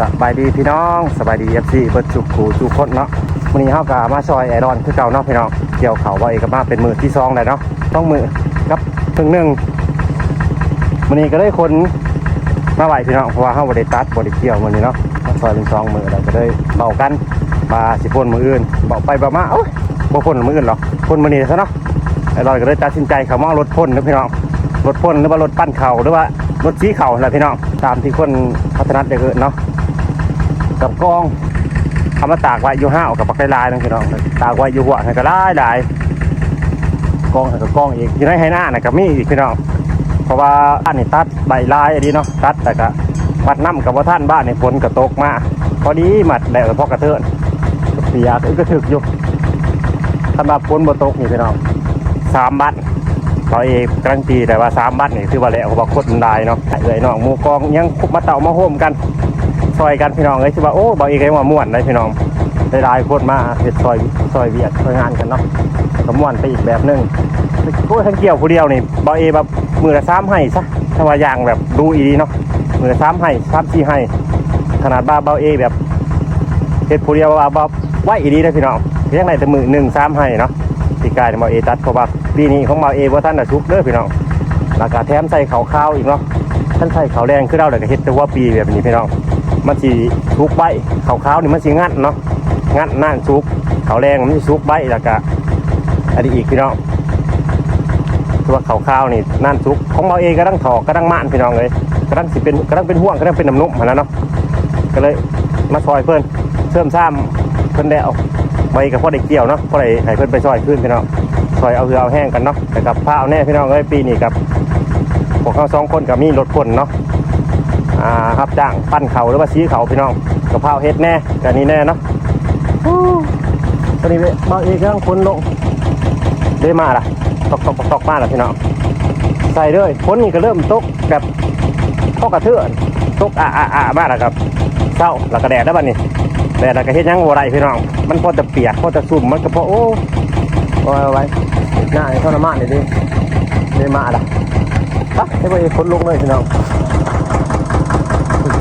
สบายดีพี่น้องสบายดีเอฟซีเบิดจุกคูจุกคนเนาะวันนี้เฮากะมาซอยไอรอนคือเก่าเนาะพี่น้องเกี่ยวเขาว่าเอกมาเป็นมือที่สองเลยเนาะต้องมือกับถึงหนึ่งวันนี้ก็ได้คนมาไหวพี่น้องเพราะว่าเฮาบ่ได้ตัดบ่ได้เกี่ยวมื้อนี้เนาะมาซอยเป็นสองมือแล้ก็ได้เบากันมาสิพ่นมืออื่นเบาไปเบามาเอ้ยบ่พ่นมืออื่นหรอกพ่นมือนี้ซะเนาะไอรอนก็เลยตัดสินใจเขามองรถพ่นนะพี่น้องรถพ่นหรือว่ารถปั้นเข่าหรือว่ารถชี้เข่าแหละพี่น้องตามที่คนพัฒนาได้เกิดเนาะ กับกองทำมาตากไว้อยู่ห้าวกับปักได้ลายนึงพี่น้องตากไว้อยู่หัวให้ก็ได้หลยกองให้กับกองอีกอยู่ในไหหน้าน่ะกับมีอีกพี่น้องเพราะว่าบ้านนี่ตัดใบลายอันนี้เนาะตัดแต่ก็วัดน้ำกับว่าท่านบ้านนี่ฝนก็ตกมาพอดีหมัดแล้วพอกระเทือนเปียกอึกกระถึกอยู่ถ้ามาฝนบ่ตกนี่พี่น้องสามบัตเราเองกลารันตีแต่ว่าสามบัตนี่คือว่าแล้วเพราะว่าคนได้เนาะเอ้ยน้องมูกองยังมาเต่ามาโฮมกัน อยกันพี่น้องเลยที่ว่าโอ้บางอีกไอ้ว่าม่วนเลยพี่น้องได้ลายคนมาเฮ็ดซอยซอยเวียดซอยงานกันเนาะก็ม่วนไปอีกแบบหนึงโอ้ทั้งเกี่ยวผู้เดียวนี่บางเอแบบมือละสามให้ซะถ้าว่าอย่างแบบดูอีเนาะมือละสามให้สามสี่ให้ขนาดบ้าเบาเอแบบเฮ็ดผู้เดียวว่าเบาไหวอีดีนะพี่น้องเพียงไรแต่มือหนึ่งสามให้เนาะที่กายเบาเอตัดเพราะว่าปีนี้ของเบาเอว่าท่านน่ะชุกเด้อพี่น้องแล้วก็แถมใส่เขาวข้าวอีกเนาะท่านใส่เขาวแรงคือเราเลยก็เฮ็ดแต่ว่าปีแบบนี้พี่น้อง มันสีซุกใบขาวๆนี่มันสีงัดเนาะงัดนั่นซุกเขาวแรงมันสีซุกใบแล้วก็อันนี้อีกพี่น้องตัวขาวๆนี่นั่นซุกของเราเองก็ตั้งถอกก็ตั้งม่านพี่น้องเลยก็ตั้งสิเป็นก็ตั้งเป็นห่วงก็ตั้งเป็นน้ำนุ่มมาแล้วเนาะก็เลยมาซอยเพื่อนเสริมซ้ำเพื่อนได้เอาใบกับพ่อได้เกี่ยวเนาะพ่อได้ให้เพื่อนไปซอยขึ้นพี่น้องซอยเอาเรือเอาแห้งกันเนาะแต่กับผ้าเอาแน่พี่น้องเอ้ยปีนี้กับพวกเขาสองคนกับมีรถคนเนาะ อ่ารับจ้างปั้นเขาหรือว่าชี้เขาพี่น้องกะเพราเฮ็ดแน่กันนี้แน่เนาะตอนนี้เมาเอกกำลังคนลงได้มาละตกตกตกตกมาละพี่น้องใส่เลยฝนนี่ก็เริ่มตกแบบตกกระเทือนตกอะอะอะมาล้วครับเศร้าแล้วก็แดดแล้วบัดนี้แดดแล้วก็เฮ็ดยังบ่ได้พี่น้อง มันพอจะเปียกพอจะสุ่มมันก็พอโอ้โอ้ยเอาไว้หน้าไอ้ทรมานนี่ดิได้มาละฮะได้ไปคนลงเลยพี่น้อง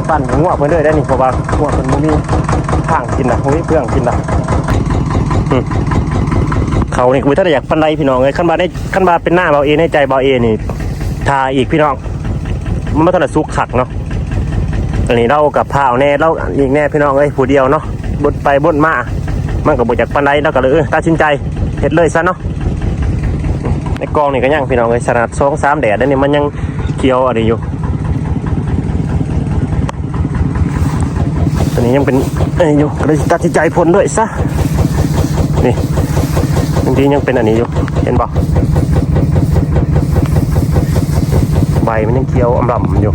ปั่นหัวเพื่อนเลยได้นี่เพราะว่าหัวเพิ่นบ่มีข้างกินนะบ่มีเครื่องกินนะอืมเขานี่กูถ้าอยากปันไดพี่น้องเลยขั้นบาได้ขั้นบาเป็นหน้าเบาเอในใจเบาเอนี่ทาอีกพี่น้องมันไม่ทันได้สุกขักเนาะอันนี้เรากับพร้าวแน่เราอีกแน่พี่น้องเอ้ยผู้เดียวเนาะบดไปบดมามันก็บ่จากปันไดเราก็เลยเอตัดสินใจเฮ็ดเลยซะเนาะอืมในกองนี่ก็ยังพี่น้องเอ้ยขนาดสองสามแดดแล้วนี่มันยังเขียวอะไรอยู่ ตอนนี้ยังเป็นเอ้ยอยู่เลยตัดสินใจพ้นด้วยซะนี่บางทียังเป็นอันนี้อยู่เห็นปะใบมันยังเคี้ยวอำลำอยู่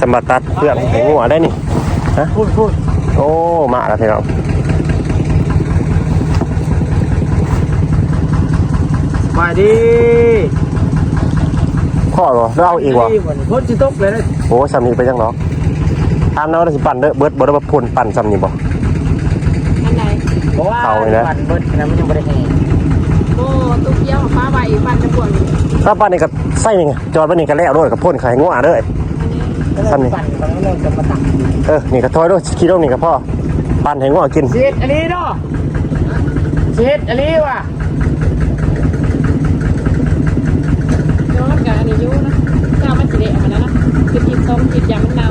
สมบัติตัดเปลือกให้งัวได้นี่ฮะพูดพูดโอ้มาแล้วพี่น้องมาดีพ่อเหรอเราอีกวะพ้นจิตกเลยนะโอ้สำนีไปยังเนาะ ทานเราได้สิปั่นเด้อเบิร์ดบ่ได้มาพ่นปั่นสำนีบ่ อันไหนเพราะว่าเอาเลยนะ ปั่นเบิดนะมันยังไม่ได้แห้งโอ้ตุ๊กเกี้ยวฟ้าใบปันจะปวดอันนี้ถ้าปั่นนี่ก็ใส่ยังไงจอดไว้นี่ก็แล้วด้วยกับพ่นไข่งัวเด้อซ้ำนี่ปั่นตอนนี้เราจะมาตักเออ นี่ก็ถอยด้วยคิดว่านี่ก็พ่อปั่นให้งัวกินเสียดอันนี้เนาะเสียดอันนี้ว่ะ ย้อนกับอันนี้อยุ่นะเจ้ามันสิเละมันนะนะคือกินต้มกินยำมันเน่า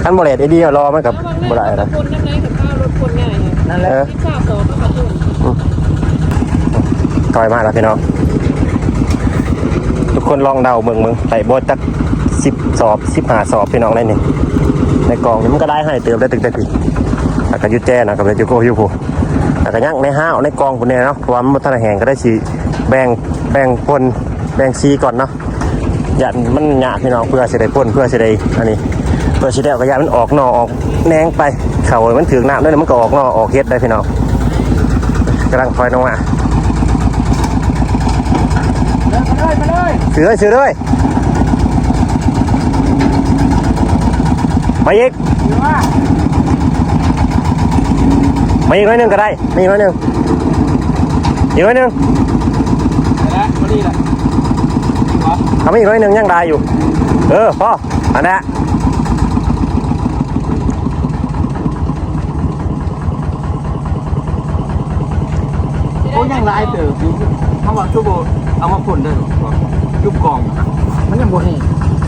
คั นบ่เลดไอเดียรอมันกับบ่ได้นะนะคนน้ำไหนกับข้าวรถคนง่ายไงนั่นแหละเออที่ข้าวสองก็กระตุ้นถอยมาแล้วพี่น้องทุกคนลองเดาเมืองเมืองใส่โบจักสิบสอบสิบหาสอบพี่น้องได้นี่ในกล่องนี่มันก็ได้ให้เติมได้ตึงแต่ผิดแล้วก็อยุดแจ้นะกับเลยจุโกอยูผู้แล้วก็ยังในห้าวในกล่องคนนี้เนาะเพราะว่ามันบ่ทันได้แห้งก็ได้สีแบ่งแบ่งปนแบ่งซีก่อนเนาะอย่ามันหยาบพี่น้องเพื่อจะได้ปนเพื่อจะได้อันนี้ เพื่อสิได้เอากระยามันออกหนอออกแหนงไปเขามันถือน้ำด้วยนะมันก็ออกหนอออกเฮ็ดได้พี่น้องกำลังคอยน้องอะมาเลยมาเลยซื้อเลยซื้อเลยมาอีกหรือว่ามาอีกน้อยหนึงก็ได้มาอีกน้อยหนึงอีกน้อยหนึงแล้วมาดีแหละทำมาอีกน้อยหนึงยังได้อยู่ เออพ่ออันนี้น ยังลายเติบอยู่เขาว่า ชั่วโมงเอามาพ่นได้หรอยุบกองมันยังบ่แห้ง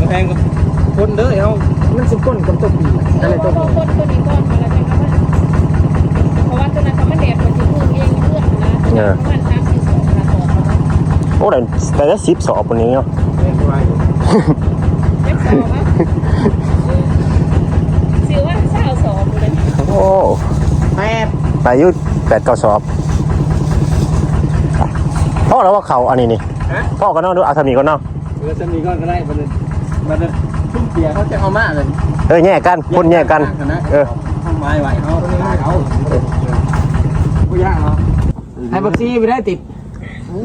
แพงกับคนเด้อเฮามันสิก้นกับตัวปีก็เลยตัตัววคนตัวนี้ก่อนมาแล้วกันครับเพราะว่าตัวนั้นเขาไม่แดดมันจะพึ่งเองเพื่อนนะประมาณสามสี่สองนะต่อเขาโอ้แต่แต่ละสิบสอบวันนี้เนาะแพงกว่าอยู่เล็กสองอะสิว่าสาวสองเลยโอ้แปดแต่อายุแปดเก้าสอบ พ่อแล้วว่าเขาอันนี้นี่ฮะพ่อก็นอกดูเอาทำนี้ก็นอกเออจะมีก้อนก็ได้มันมันชุ่มเปียเขาจะเอามาเลยเออแยกกันพ่นแยกกันเออทำไม้ไหวเฮาตายเอาผู้ย่างเนาะให้บักซี่ไปได้ติด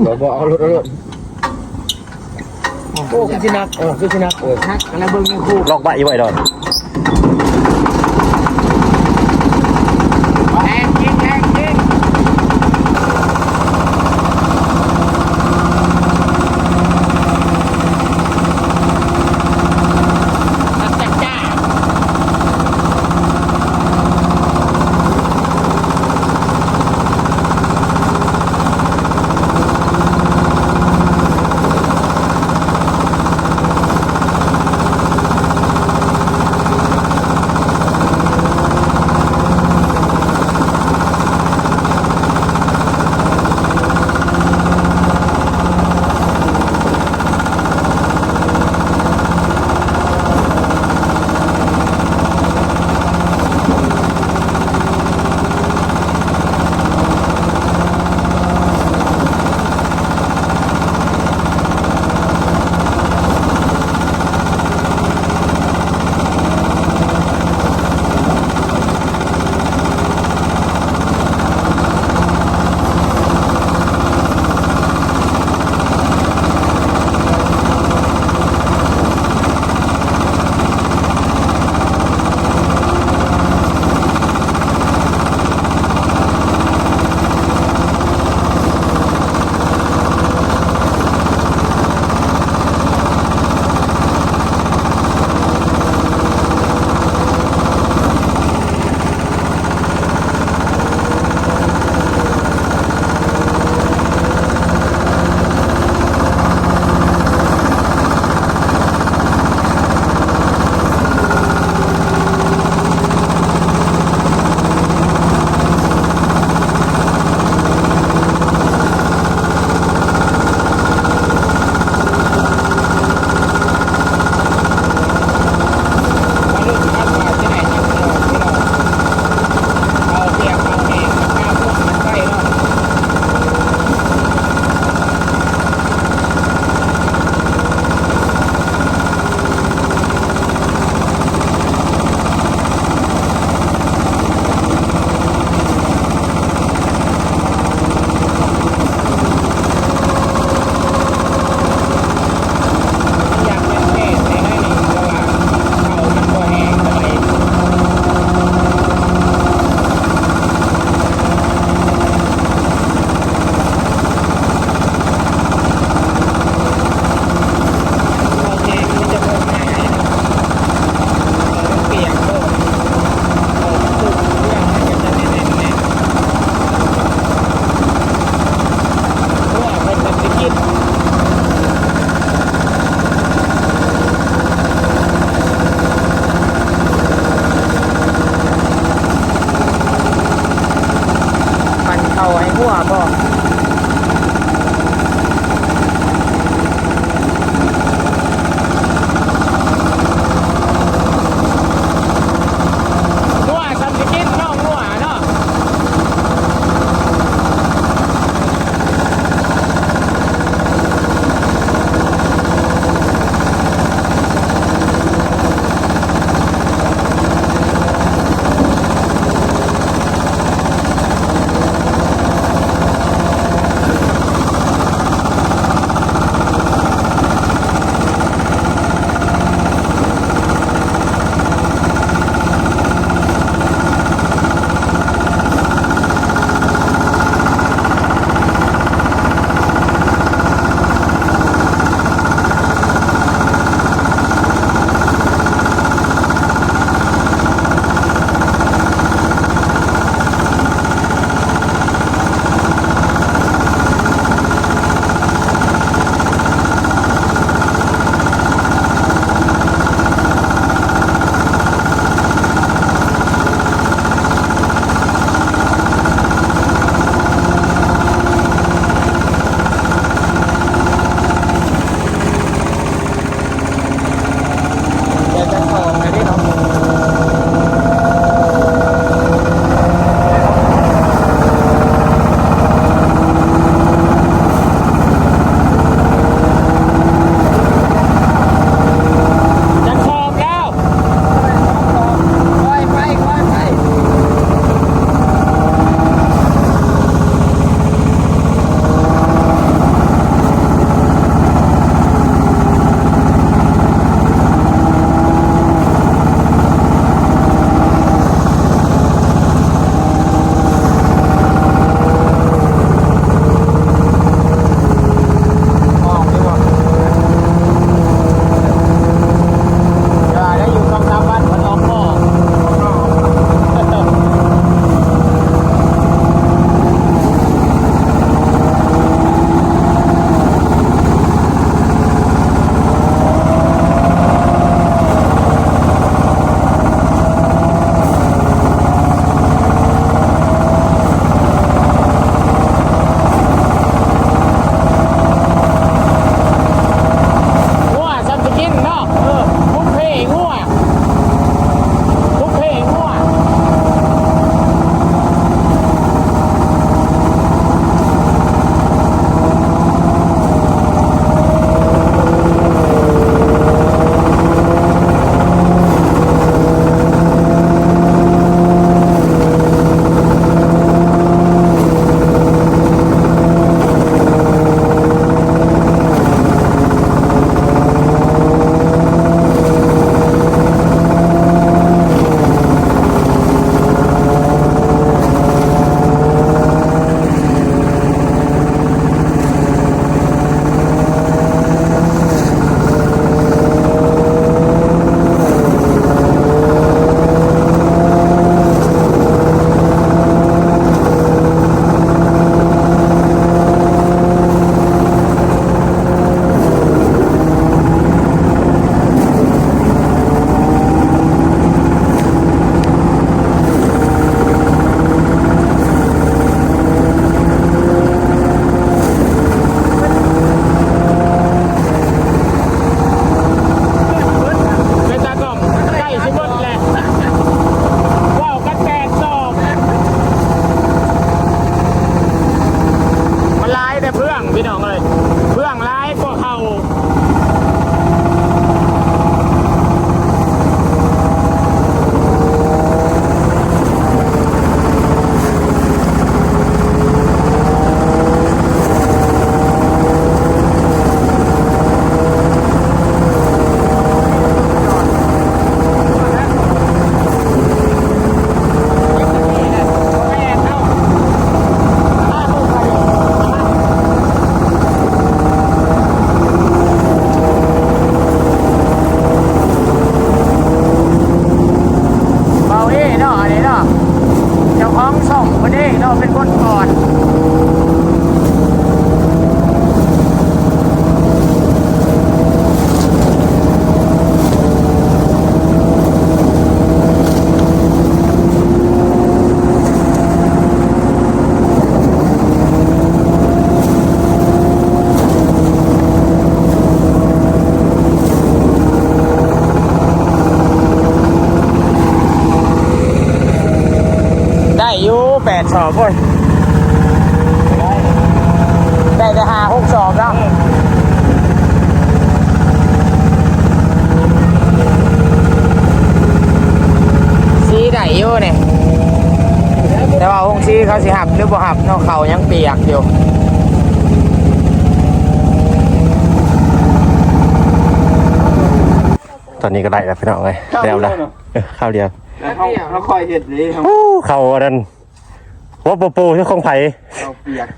บ่บ่เอารถเอารถโอ้คือสินักเออคือสินักเออนักอะไรเบิ่งยังคู่ลอกใบอีไว้ดอน อบเว้ยได้แต่หาหกสอบแล้วซีได้อยู่เนี่ยแต่ว่าหงซีเขาสิหับหรือบ่หับเนาะเขายังเปียกอยู่ตอนนี้ก็ได้แล้วพี่น้องเลยแล้วละเออข้าวเดียวแล้วเขาเขาคอยเห็ดเลยครับโอ้เขาอันนั้น ว่าโปโปที่ของไผ่เราเปียก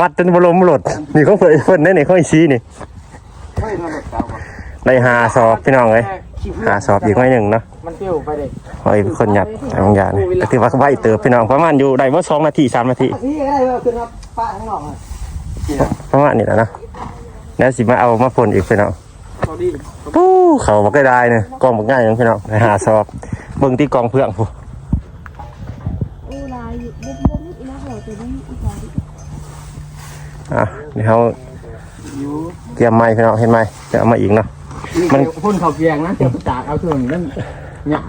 มัดจนบรมหลดนี่ของเพิ่นเพิ่นได้นี่ของอีซีนี่ไม่ทำแบบเก่าก่อนได้หาสอบพี่น้องเลยหาสอบอีกไม่หนึ่งเนาะมันเปรี้ยวไปเลยคอยคนหยัดทำงานนี่ก็ถือว่าไหวเติบพี่น้องประมาณอยู่ได้ว่าสองนาทีสามนาทีนี่ก็ได้ว่าขึ้นมาป้าข้างนอกอะประมาณนี้แหละเนาะแล้วสิมาเอามาพ่นอีกพี่น้องเขาดีปู้เขาบอกได้เนี่ยกองบอกง่ายอย่างพี่น้องไปหาสอบเบิ่งที่กองเพื่องผู้ อู้ลายบุบบุบนี่นะโหตัวนี้อีกแล้ว อะนี่เขาอยู่เตรียมไม้พี่น้องเห็นไหมจะเอามาอีกเนาะ มัมันนพ่นเขาเปียกนะเดี๋ยวตากเอาเถอะนั่นเนี่ย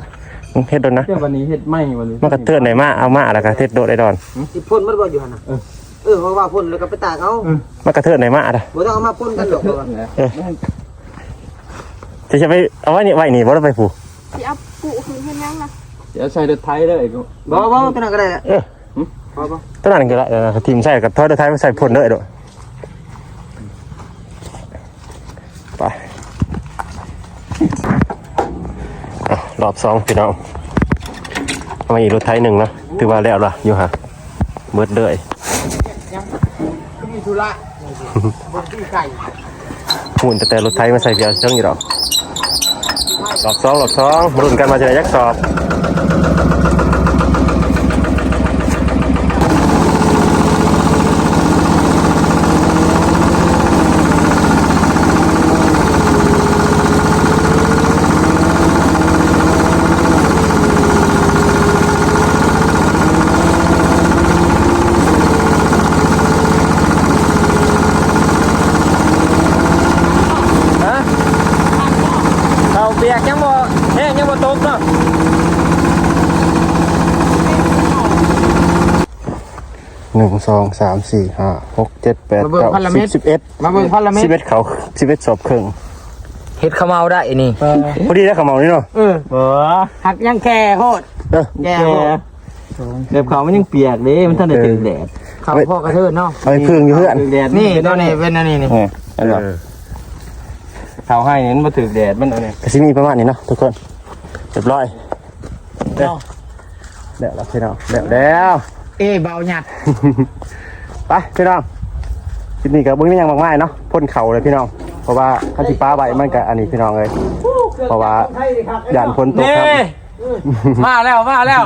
เฮ็ดโดนนะเดี๋ยววันนี้เห็ดไหมวันนี้มันก็เตือนไหนมาเอามาแล้วก็เทศโดดได้ดอนอีพ่นมันบ่อยู่หั่นน่ะเออเพราะว่าพ่นแล้วก็ไปตากเอามันกระเทือนไหนมาอะบ่ต้องเอามาพ่นกันหรอกเพราะว่าจะจะไปเอาไว้นี่ไว้นี่บ่ได้ไปผูกสิเอาปูคืนเห็นยังนะเดี๋ยวใส่เดือดไทยเลยก็บ่บ่ตัวนั้นก็ได้แหละเออบ่บ่ต้นนั้นก็ได้เออทีมใส่กับทอดท้ายมาใส่พ่นเลยด้วยไป รอบสองพี่น้องเอามาอีกรถไทยหนึ่งเนาะถือว่าแล้วล่ะอยู่ฮะเบิดเลยมีธุระบ่ตีไก่หุ่นแต่แต่รถไทยมาใส่เบียร์เชิงอยู่ดอกรอบสองรอบสองมาลุ้นกันมาจะได้ยักษ์สอบ ฮะเขาเปียกยังบ่แห้งยังบ่ตกเนาะ หนึ่งสองสามสี่ห้าหกเจ็ดแปดเก้าสิบสิบเอ็ดมาเบิ่งพันละเม็สิดบเอ็ดเขาสิบเอ็ดศพครึ่งเฮ็ดขมเอาได้นี่พอดีแล้วเขาเมานี่เนาะเออเออหักยังแค่โคตรเออแย่แกโคตรเด็บเขามันยังเปียกเลยมันท่านได้ถึงแดดเข้าพ่อกระเทินเนาะเอาไปพึ่งอยู่เพื่อนถึงแดดนี่ตัวนี้เป็นอันนี้นี่เอออันนั้นเขาให้เนี่ยมันมาถึงแดดมันเอะไรก็สิมีประมาณนี้เนาะทุกคนเรียบร้อยเด้อเดี๋ยวแล้วพี่น้องเดี๋ยวแล้ว เอ้เบาหยัดไปพี่น้องคลิปนี้กับเบิ้งนี่ยังมากมายเนาะพ่นเข่าเลยพี่น้อง เพราะว่าข้าสิป้าใบมันกับอันนี้พี่น้องเลย เพราะว่าย่านพ้นตกครับ มาแล้วมาแล้ว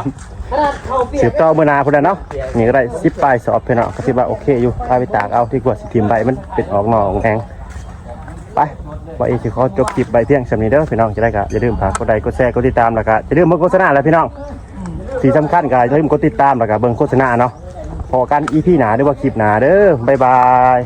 สืบต่อเมื่อหนาพุ่นนะเนาะนี่ก็ได้สิบปลายสอบพี่น้องก็คิดว่าโอเคอยู่พาไปตากเอาที่กว่าสิทีมใบมันเป็นออกหนองแหงไปว่าเองสิขอจบคลิปใบเพียงสำนี้เด้อพี่น้องจะได้ก็อย่าลืมฝากกดไลค์กดแชร์กดติดตามแล้วก็อย่าลืมเบิ่งโฆษณาแล้วพี่น้อง ที่สำคัญก็อย่าลืมกดติดตามแล้วก็เบิ่งโฆษณาเนาะพอกันอีพีหนาหรือว่าคลิปหนาเด้อบ๊ายบาย